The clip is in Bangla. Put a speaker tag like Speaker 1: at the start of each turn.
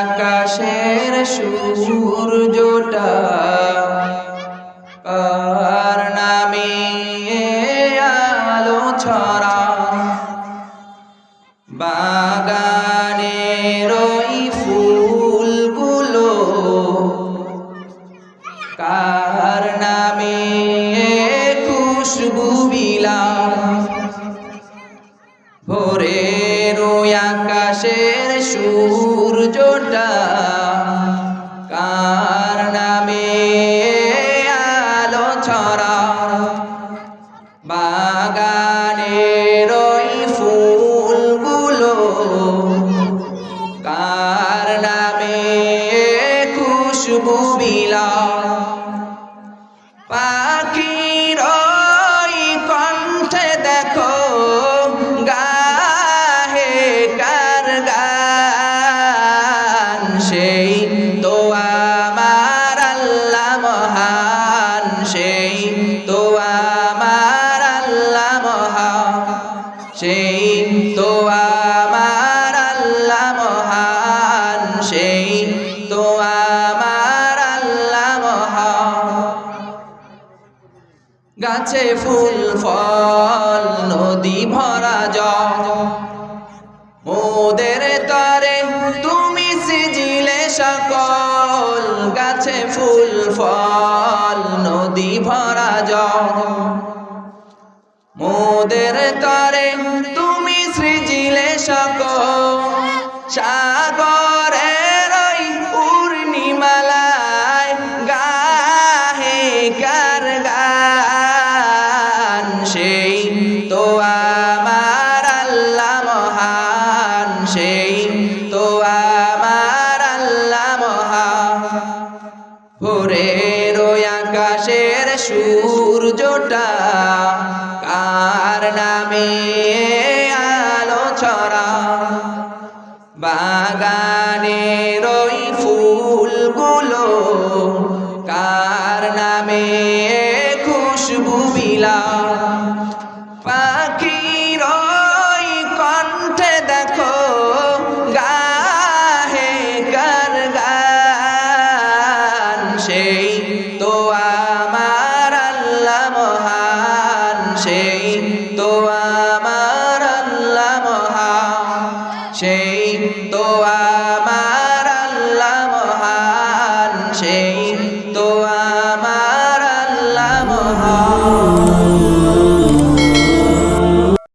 Speaker 1: আকাশের সূর্যটা কার নামে আলো ছড়া? বাগানের ওই ফুলগুলো কার নামে খুশবু বিলাম ভোরের ওই আকাশের সূর্যটা কার নামে আলো ছড়া? বাগানের ওই ফুলগুলো কার নামে খুশবু বিলাম পাখির সেই তো আমার আল্লাহ মহান, সেই তো আমার আল্লাহ মহান। গাছে ফুল, ফল, নদী ভরা জল। মোদের তরে তুমি সিজিলে সকল। গাছে ফুল, ফল, নদী ভরা জল। মোদের তরে তো আমার আল্লাহ মহান, সেই তো আমার আল্লাহ মহান। ভোরের ওই আকাশের সূর্যটা কার নামে আলো ছড়া? বাগানের ওই ফুলগুলো কার নামে খুশবু বিলা সেই তো আমার আল্লাহ মহান সেই তো আমার আল্লাহ মহান সেই তো আমার